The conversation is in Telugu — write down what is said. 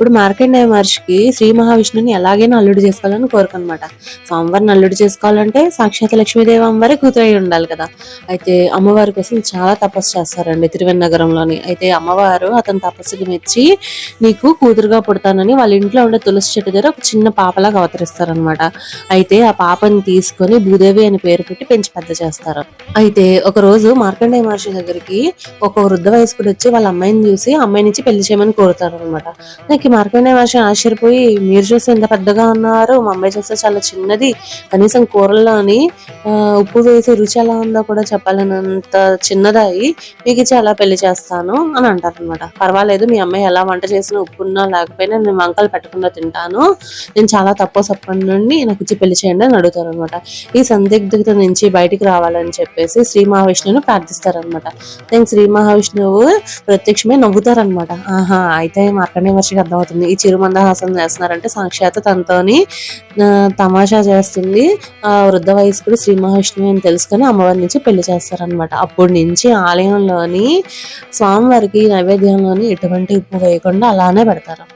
ఇప్పుడు మార్కండేయ మహర్షికి శ్రీ మహావిష్ణుని ఎలాగైనా అల్లుడు చేసుకోవాలని కోరిక అనమాట స్వామివారిని అల్లుడు చేసుకోవాలంటే సాక్షాత్ లక్ష్మీదేవి అమ్మవారి కూతురై ఉండాలి కదా. అయితే అమ్మవారి కోసం చాలా తపస్సు చేస్తారండి తిరువెన్నగరంలోని. అయితే అమ్మవారు అతని తపస్సుకి మెచ్చి నీకు కూతురుగా పుడతానని వాళ్ళ ఇంట్లో ఉండే తులసి చెట్టు దగ్గర ఒక చిన్న పాపలాగా అవతరిస్తారనమాట. అయితే ఆ పాపని తీసుకొని భూదేవి అని పేరు పెట్టి పెంచి పెద్ద చేస్తారు. అయితే ఒక రోజు మార్కండేయ మహర్షి దగ్గరికి ఒక వృద్ధ వయస్కుడు వచ్చి వాళ్ళ అమ్మాయిని చూసి అమ్మాయి అమ్మాయిని ఇచ్చి పెళ్ళి చేయమని కోరుతారు అనమాట నాకు ఈ మార్కండేయ ఆశ్చర్యపోయి మీరు చూస్తే ఎంత పెద్దగా ఉన్నారు మా అమ్మాయి చూస్తే చాలా చిన్నది కనీసం కూరల్లోని ఆ, ఉప్పు వేసి రుచి ఎలా ఉందో కూడా చెప్పాలనంత చిన్నదాయి మీకు ఇచ్చి అలా పెళ్ళి చేస్తాను అని అంటారనమాట పర్వాలేదు మీ అమ్మాయి ఎలా వంట చేసినా ఉప్పున్నా లేకపోయినా నేను వంకలు పెట్టకుండా తింటాను నేను చాలా తక్కువ సప్పటి నుండి నాకు ఇచ్చి పెళ్ళి చేయండి అని అడుగుతారు అనమాట ఈ సందిగ్ధత నుంచి బయటికి రావాలని చెప్పేసి శ్రీ మహావిష్ణువును ప్రార్థిస్తారనమాట నేను శ్రీ మహావిష్ణువు ప్రత్యక్షమే నవ్వుతారనమాట ఆహా అయితే మార్కండే అర్థం అవుతుంది. ఈ చిరుమందహాసం చేస్తున్నారంటే సాక్షాత్ తనతోని తమాషా చేస్తుంది. ఆ వృద్ధ వయస్కుడు శ్రీ మహావిష్ణువు అని తెలుసుకొని అమ్మవారి నుంచి పెళ్ళి చేస్తారనమాట అప్పటి నుంచి ఆలయంలోని స్వామివారికి నైవేద్యంలోని ఎటువంటి ఉప్పు వేయకుండా అలానే పెడతారు.